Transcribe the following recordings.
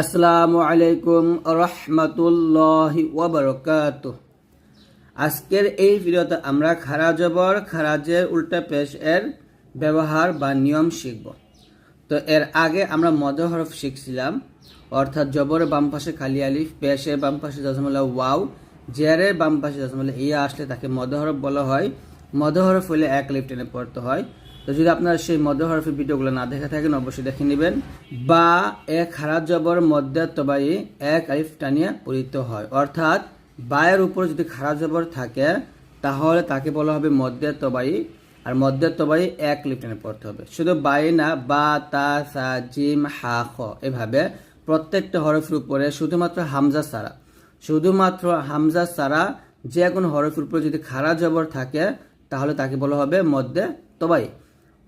আসসালামু আলাইকুম রহমতুল্লাহি ওবরকাত আজকের এই ভিডিওতে আমরা খারা জবর খারাজের উল্টা পেশ এর ব্যবহার বা নিয়ম শিখব। তো এর আগে আমরা মদ হরফ শিখছিলাম, অর্থাৎ জবরের বাম পাশে খালি আলিফ, পেশের বাম পাশে জজমুল্লাহ ওয়াও, জেরের বাম পাশে জজমুল্লাহ ইয়া আসলে তাকে মদ হরফ বলা হয়। মদ হরফ হলে এক লিফ টেনে পড়তে হয়। তো যদি আপনারা সেই মধ্য হরফের ভিডিওগুলো না দেখে থাকেন, অবশ্যই দেখে নেবেন। বা, এক খারাপ জবর মধ্যে তবাই এক আলিফ টানিয়া পরিত হয়। অর্থাৎ, বায়ের উপর যদি খারাপ জবর থাকে, তাহলে তাকে বলা হবে মধ্যে তবাই আর মধ্যে তবাই এক লিফ টেনে পড়তে হবে। শুধু বাই না, বা, তা, সা, জিম, হা, খ এভাবে প্রত্যেকটা হরফের উপরে শুধুমাত্র হামজা সারা শুধুমাত্র হামজা সারা যে কোনো হরফের উপরে যদি খারাপ জবর থাকে, তাহলে তাকে বলা হবে মধ্যে তবাই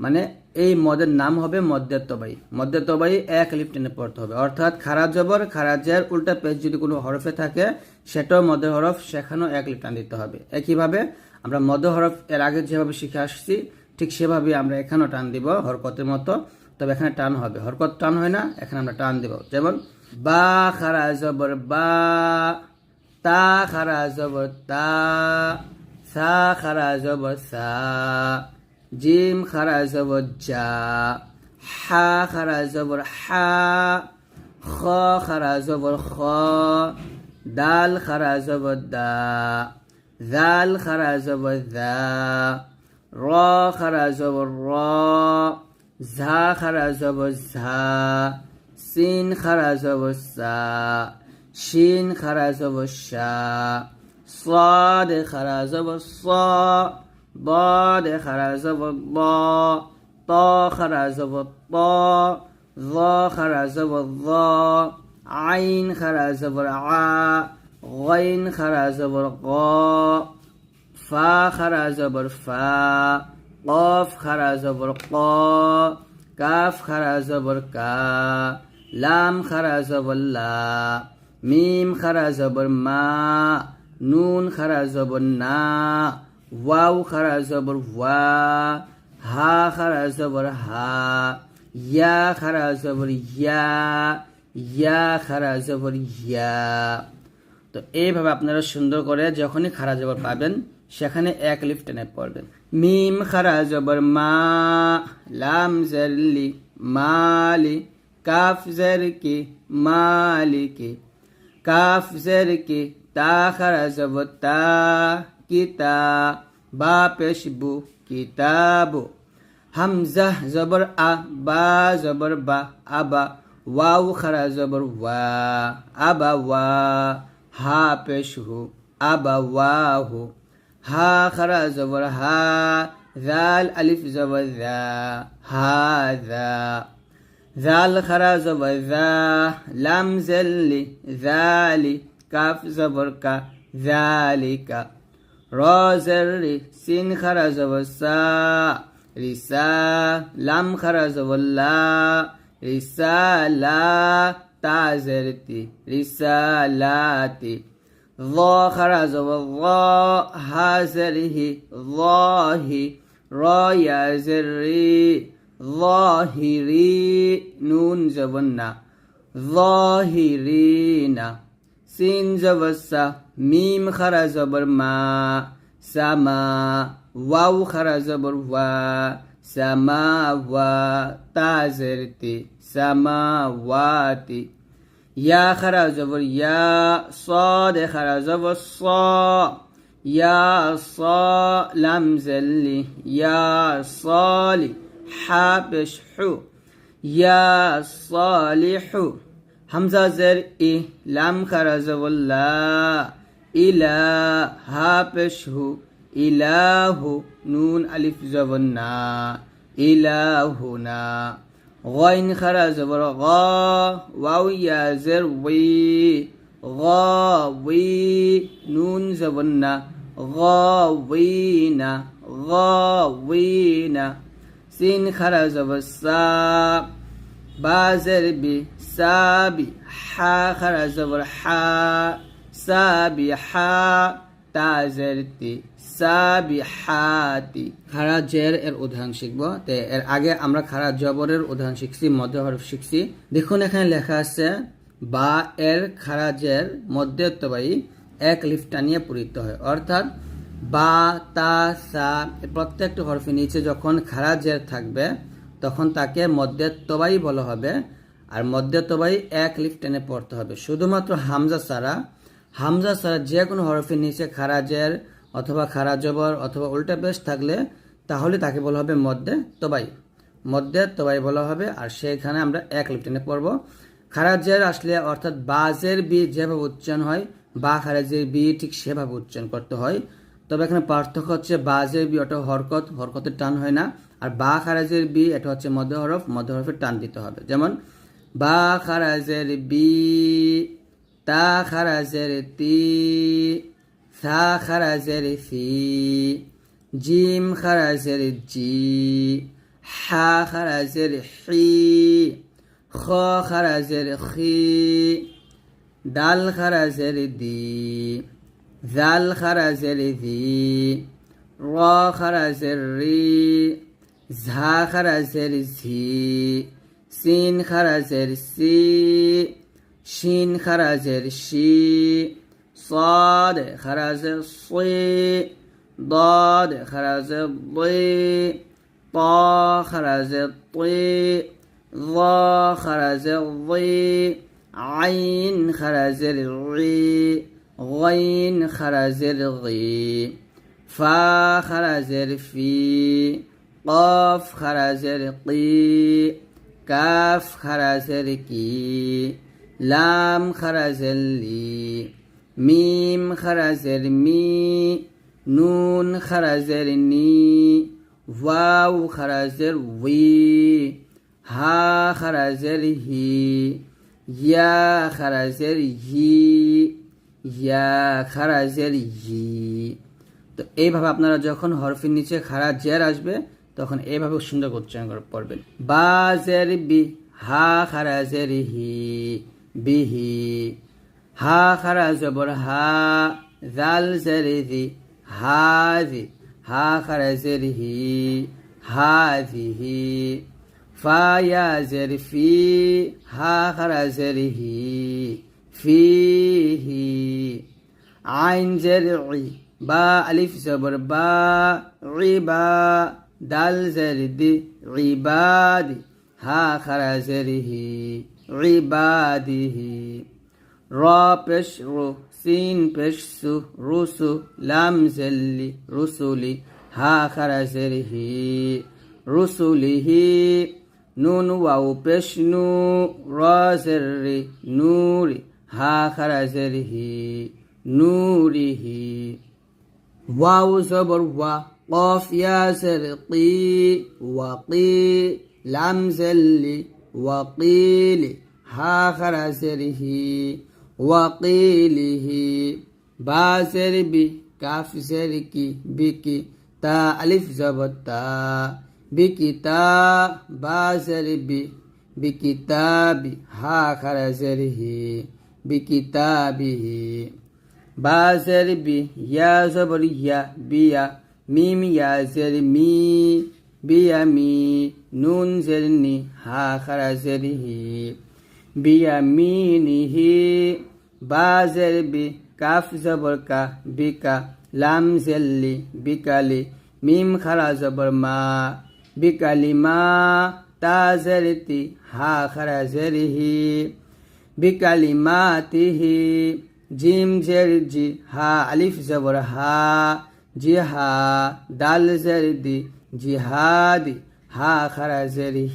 মানে এই মদের নাম হবে মদ্দের তবাই। মদ্দের তবাই এক লিফ টেনে পড়তে হবে। অর্থাৎ খারাজ জবর খারাজের উল্টা পেজ যদি কোনো হরফে থাকে, সেটাও মদের হরফ, সেখানেও এক লিফ টান দিতে হবে। একইভাবে আমরা মদ হরফ এর আগে যেভাবে শিখে আসছি, ঠিক সেভাবে আমরা এখানেও টান দিব হরকতের মতো। তবে এখানে টান হবে। হরকত টান হয় না, এখানে আমরা টান দিব। যেমন, বা খারা জবর, বা, তা খারা জবর, তা, সা খারা জবর, সা। جيم خرز و جا حا خرز و حا خا خرز و خا دال خرز و دا ذال خرز و ذا را خرز و را زا خرع و زا سین خرز و سا شین خرز و شا صاد خرز و ضاد خرز والضاء طا خرز والطاء ظا خرز والظاء عين خرز والعاء غين خرز والقاء فا خرز والفاء قاف خرز والقاء كاف خرز والكاء لام خرز واللا ميم خرز والماء نون خرز والناء ওয়াও খারা জবর ওয়া হা খারা জবর হা ইয়া খারা জবর ইয়া ইয়া খারা জবর ইয়া তো এইভাবে আপনারা সুন্দর করে যখনই খারা জবর পাবেন, সেখানে এক লিফ টেনে পড়বেন। মিম খারা জবর মা, লাম জারলি মালি, কাফ জার কি মালিকি। কাফ জের কি তা খারা জবর তা। কিতা, বা পেশবু কিতাবু। হামজা জবর আ, বা জবর বা, আবা। ওয়াও খারা জবর ওয়া, আবা ওয়া। হা পেশহু, আবা ওয়াহু। হা খারা জবর হা জাল আলিফ জবর জা হা জা জাল খারা জবর জা লাম জল্লি জালি কাফ জবর কা জালিকা رازر سین خرز و سا رسا لم خرز و لا رسا لا تعزرتی رسا لاتی ضا خرز و ضا حازره ضاهی را یزری ظاهری نون زبنا ظاهرین سین زبسا ميم خرز برما سما واو خرز بروا سما وا تازرتي سماواتي يا خرز زبر يا صاد خرز زبر صا. يا صا لم زلي يا صالي حابش حو. يا صالح همزة زر إي لم خرز ولا إلى حابش هو إله نون ألف زبنا إلهنا غين خرز زبر غا واو يا زر وي غاوي نون زبنا غاوينا غاوينا سين خرز زبر سا بازر بي سابي حا خرز زبر حا সাবিহাতি সাবিহাতি। খারা জের এর উদাহরণ শিখব। তো এর আগে আমরা খারা জবরের উদাহরণ শিখছি, মধ্য হরফ শিখছি। দেখুন, এখানে লেখা আছে, বা এর খারা জের মধ্যে এক লিফটা নিয়ে পূরিত হয়। অর্থাৎ, বা, তা, সা প্রত্যেকটি হরফের নিচে যখন খারা জের থাকবে, তখন তাকে মধ্যে বলা হবে। আর মধ্যে এক লিফ টেনে পড়তে হবে। শুধুমাত্র হামজা সারা হামজা সারা যে কোনো হরফের নিচে খারাজের অথবা খারা জবর অথবা উল্টা পেশ থাকলে তাহলে তাকে বলা হবে মধ্যে তবাই। মধ্যে তবাই বলা হবে। আর সেখানে আমরা এক লিফ টেনে পড়ব। খারাজের আসলে অর্থাৎ বাজের বি যেভাবে উচ্চারণ হয়, বা খারাজের বি ঠিক সেভাবে উচ্চারণ করতে হয়। তবে এখানে পার্থক্য হচ্ছে বাজের বি ওটা হরকত, হরকতের টান হয় না। আর বা খারাজের বি, এটা হচ্ছে মধ্য হরফ মধ্য হরফের টান দিতে হবে। যেমন, বা খারাজের বি তা খারাজের তি সা খারাজের সি জিম খারাজের জি হা খারাজের হি খ খারাজের খি দাল খারাজের দি জাল খারাজের দি র খারাজের রি ঝা খারাজের ঝি সিন খারাজের সি শিন খারাজের শি صاد خرز صي ضاد خرز ضي طا خرز طي ظا خرز ضي عين خرز الري غين خرز الغي فا خرز الفي قاف خرز القي كاف خرز الكي লাম খারাজের লি, মিম খারাজের মি, নুন খারাজের নি ওয়াউ খারাজের উই হা খারাজের হি, ইয়া খারাজের হি ইয়া খারাজের হি তো এইভাবে আপনারা যখন হরফের নিচে খারা জের আসবে, তখন এইভাবে সুন্দর উচ্চারণ করবেন বা জের বি, হা খারা জের হি। বিহি হা খারা জবর হা জাল জেরিদি হাজি হা খারা জেরহি হাজিহি ফা ইয়া জের ফি হা খারা জেরহি ফিহি আইন জের ই বা আলিফ জবর বা রিবা দাল জেরিদি রিবাদি হা খারা عباده. را پیش رو سین پیش سو رسو لام زلی رسولی ها خرزره رسوله نون واو بشنو نو را زر نوری ها خرزره نوره واو زبر وا قاف یا زرقی وقی لام زلی ওয়াকিল হা খারাসের হি ওয়াকিলিহি বাসের বি কাফসের কি বিকি তা আলিফ জবতা বিকিতা বাসের বি বিকিতা বি হা খারাসের হি বিকিতাবিহি বাসের বি ইয়া সবর ইয়া বিয়া মিম ইয়াসের মি বিয়ামি নুন জেরনি হা খারা জেরহি বিয়ামি নিহি বা জের বি কাফ জবর কা বিকা লাম জেল্লি বিকালি মিম খারা জবর মা বিকালি মা তা জেরতি হা খারা জেরহি বিকালি মা তিহি জিম জের জি হা আলিফ জবর হা জি হা দাল জের দি جهادي ها خرزره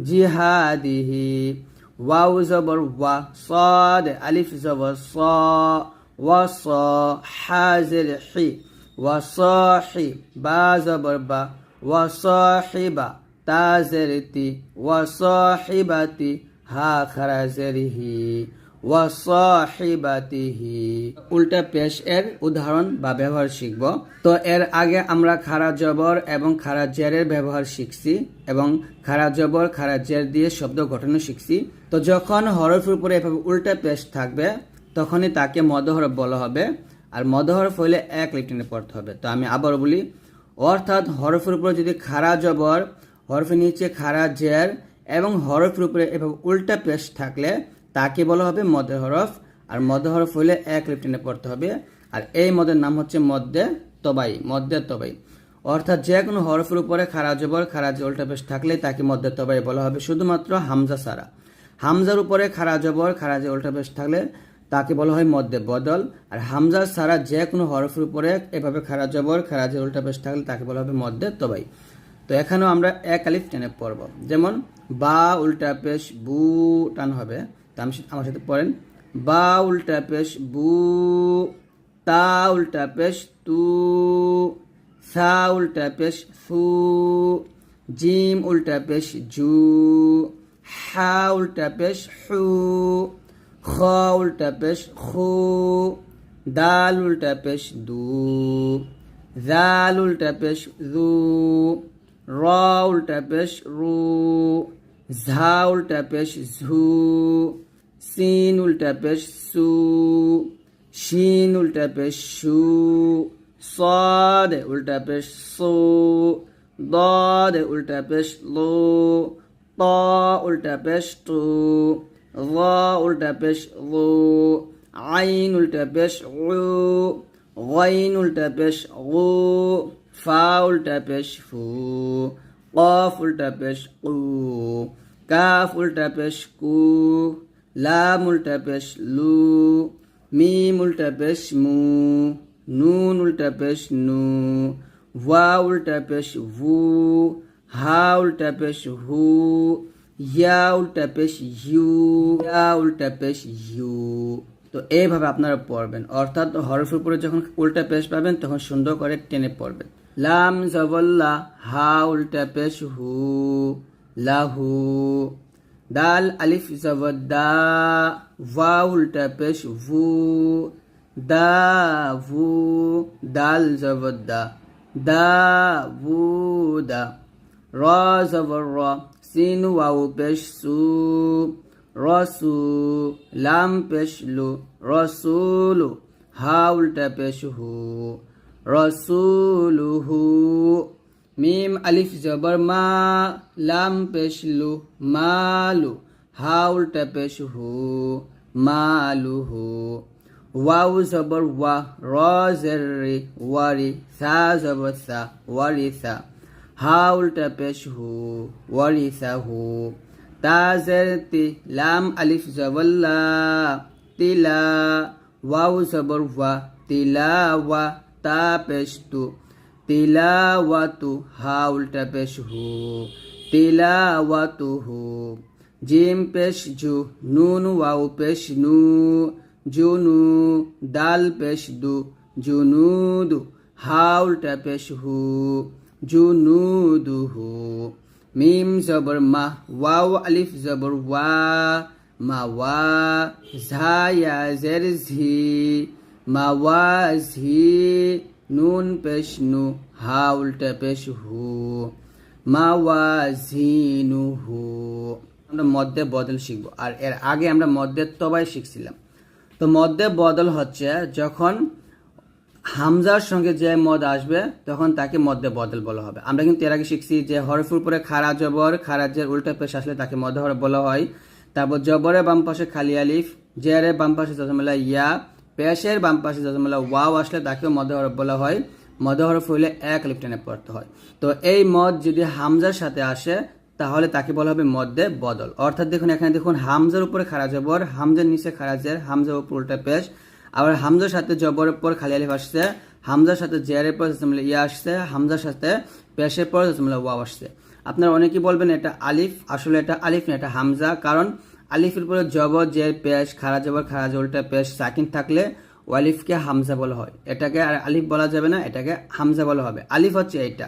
جهاده واو زبر و صاد ألف زبر صا وصا حازر حي وصاحي با زبر با. وصاحبة تازرتي وصاحبتي ها خرزره ওয়াসাহিবাতিহি। উল্টা পেশ এর উদাহরণ বা ব্যবহার শিখব। তো এর আগে আমরা খারা জবর এবং খারা জেরের ব্যবহার শিখছি এবং খারা জবর, খারা জের দিয়ে শব্দ গঠনও শিখছি। তো যখন হরফের উপরে এভাবে উল্টা পেশ থাকবে, তখনই তাকে মদহরফ বলা হবে। আর মদহরফ হইলে এক লিটিনে পড়তে হবে। তো আমি আবার বলি, অর্থাৎ হরফের উপরে যদি খারা জবর, হরফের নিচে খারা জের এবং হরফের উপরে এভাবে উল্টা পেশ থাকলে তাকে বলা হবে মদে হরফ, আর মদে হরফ হলে এক লিপটেনে পড়তে হবে, আর এই মদের নাম হচ্ছে মদ্যে তবাই মদ্যে তবাই। অর্থাৎ যে কোনো হরফের উপরে খারা জবর, খারা জলটা বেশ থাকলে তাকে মধ্যে তবাই বলা হবে, শুধুমাত্র হামজা সারা হামজার উপরে খারা জবর, খারা জলটা বেশ থাকলে তাকে বলা হয় মধ্যে বদল, আর হামজার সারা যে কোনো হরফের উপরে এভাবে খারা জবর, খারা জলটা থাকলে তাকে বলা হবে মধ্যে তবাই। তো এখানেও আমরা এক আলিফ টেনে পড়ব। যেমন, বা উল্টা পেশ বু টান হবে তা আমি আমার সাথে পড়েন। বা উল্টা পেশ বু, তা উল্টা পেশ তু, সা উল্টা পেশ সু, জিম উল্টা পেশ জু, হা উল্টা পেশ হু, খ উল্টা পেশ খু, দাল উল্টা পেশ দু, জাল উল্টা পেশ জু, র উল্টা পেশ রু زها الٹا پیش زو سین الٹا پیش سو شین الٹا پیش شو صاد الٹا پیش سو ضاد الٹا پیش لو طا الٹا پیش تو ظا الٹا پیش ظو عين الٹا پیش عو غين الٹا پیش غو فا الٹا پیش فو কফ উল্টা পেশ কু কাফ উল্টা পেশ কু লাম উল্টা পেশ লু মিম উল্টা মু নুন উল্টা পেশ নু ওয়া উল্টা পেশ ভু হাউল উল্টা হু ইয়াউল উল্টা পেশ ইউ ইয়া উল্টা ইউ তো এইভাবে আপনারা পড়বেন অর্থাৎ হরফের উপরে যখন উল্টা পেশ পাবেন তখন সুন্দর করে টেনে পড়বেন লাম জবল্লা হা উল্টা পেশ হু লাহু। দাল আলিফ জবদ্দা ওয়া উল্টা পেশ ভু দা ভু দাল জবদ্দা দা ভু দা র জবর র সিন ওয়াউ পেশ সু রসু। লাম পেশ লু রসুলু, হা উল্টা পেশ হু রসুলুহু মিম আলিফ জবর মা, লাম পেশ লু মালু হা উল্টা পেশ হু মালুহু। ওয়াউ জবর ওয়া র জের রি, ওয়ারি সা জবর সা, ওয়ারি সা। হা উল্টা হু ওয়ারি সা হু তাজের তি, লাম আলিফ জবল্লা তিলা। ওয়াউ জবর ওয়া, তিলা ওয়া তা পেশ তু তিলাওয়াতু, হা উল্টা পেশ হু, তিলাওয়াতু হু, জিম পেশ জু, নুন ওয়াউ পেশ নু জুনু দাল পেশ দু জুনুদু হা উল্টা পেশ হু জুনুদু হু, মিম জবর মা ওয়াও আলিফ জবর ওয়া, মা ওয়া, ঝা ইয়া জের ঝি মা ওয়া ঝি নুন পেশ নু হা উল্টা পেশ হু। মা ওয়া ঝিনু হু আমরা মধ্যে বদল শিখব। আর এর আগে আমরা মধ্যে তবাই শিখছিলাম। তো মধ্যে বদল হচ্ছে যখন হামজার সঙ্গে যে মদ আসবে, তখন তাকে মধ্যে বদল বলা হবে। আমরা কিন্তু এর আগে শিখছি যে হরফুর উপরে খারা জবর খারাজের উল্টা পেশ আসলে তাকে মধ্যে হরফ বলা হয়। তারপর জবরের বাম পাশে খালি আলিফ জেরের বাম পাশে ইয়া পেশের বাম পাশে জজমেলা ওয়াও আসলে তাকেও মধ্যে হরফ বলা হয়। মধ্যে হরফ হইলে এক আলিফ পড়তে হয়। তো এই মদ যদি হামজার সাথে আসে, তাহলে তাকে বলা হবে মধ্যে বদল। অর্থাৎ দেখুন, এখানে দেখুন, হামজার উপরে খারা জবর, হামজার নিচে খারাজের হামজার উপর উল্টা পেশ। আবার হামজার সাথে জবরের পর খালি আলিফ আসছে, হামজার সাথে জেয়ারের পর জসমলা ইয়া আসছে, হামজার সাথে পেশের পর জসমলা ওয়াও আসছে। আপনারা অনেকেই বলবেন এটা আলিফ, আসলে এটা আলিফ না, এটা হামজা। কারণ আলিফের পরে জবর, জের, পেশ খারা জবর খারা জলটা পেশ, সাকিন থাকলে ওয়ালিফকে হামজা বলা হয়। এটাকে আর আলিফ বলা যাবে না, এটাকে হামজা বলা হবে। আলিফ হচ্ছে এইটা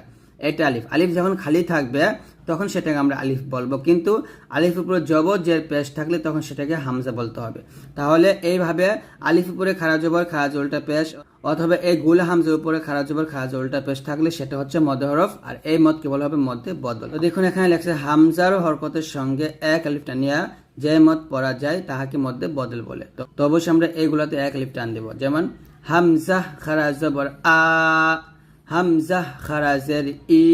এটা আলিফ। আলিফ যখন খালি থাকবে, তখন সেটাকে আমরা আলিফ বলব। কিন্তু আলিফ উপরে জবর, জের, পেশ থাকলে তখন সেটাকে হামজা বলতে হবে। তাহলে এইভাবে আলিফ উপরে খারা জবর খারা জলটা পেশ, অথবা এই গুল হামজার উপরে খারা জবর খারা জলটা পেশ থাকলে সেটা হচ্ছে মধ্য হরফ, আর এই মতকে বলা হবে মধ্যে বদল। দেখুন, এখানে লেখছে হামজার হরকতের সঙ্গে এক আলিফটা নিয়ে যে মত পড়া যায়, তাহাকে মধ্যে বদল বলে। তো অবশ্যই আমরা এইগুলাতে এক আলিফ টান দেবো। যেমন, হামজা খারা জবর আ, হামজা খারাজের ই,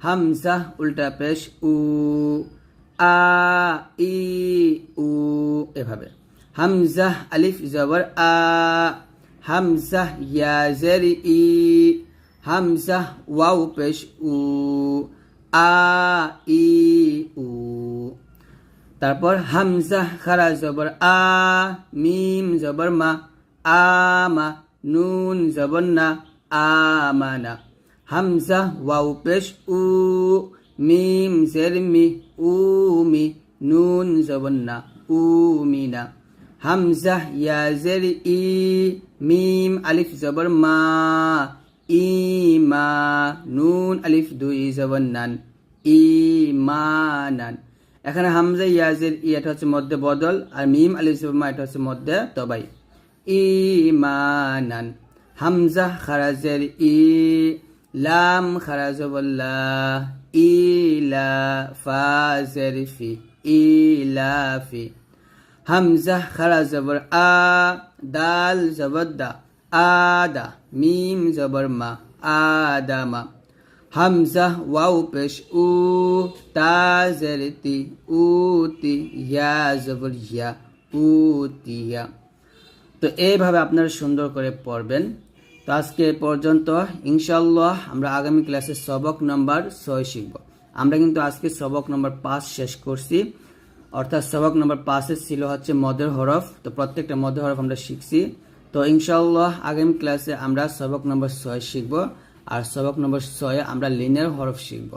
হামজা উল্টা পেশ উ, আ, ই, উ, এভাবে। হামজাহ আলিফ জবর আ, হামজা ইয়া জের ই, হামজা ওয়াও পেশ উ, আ, ই, উ। তারপর হামজা খারা জবর আ, মিম জবর মা আমা নুন জবর না আমানা হামজা ওয়াও পেশ উ, মিম জের মি উমি নুন জবর না উমিনা হামজা ইয়া জের ই, মিম আলিফ জবর মা ইমা নুন আলিফ দুই জবর নান ইমানান এখানে হামজা ইয়াজের ই, এটা হচ্ছে মধ্যে বদল, আর মিম জবর মা, এটা হচ্ছে মধ্যে তবাই। ইমানান হামজা খারাজের ই, লাম খারাজবল্লা ইলা ফাজের ফি ইলাফি হামজা খারা জবর আ, দাল জবর আদা, মিম জবর মা আদামা হামজা ওয়াও পেশ উ তা জেরতি উতি ইয়া জবর ইয়া উতিয়া তো এইভাবে আপনারা সুন্দর করে পড়বেন। তো আজকে পর্যন্ত ইনশাল্লাহ আমরা আগামী ক্লাসে সবক নম্বর ছয় শিখব। আমরা কিন্তু আজকে সবক নম্বর পাঁচ শেষ করছি। অর্থাৎ সবক নম্বর পাঁচে ছিল হচ্ছে মদের হরফ। তো প্রত্যেকটা মদের হরফ আমরা শিখছি। তো ইনশাল্লাহ আগামী ক্লাসে আমরা সবক নম্বর ছয় শিখব। আর সবক নম্বর ছয়ে আমরা লিনিয়ার হরফ শিখব।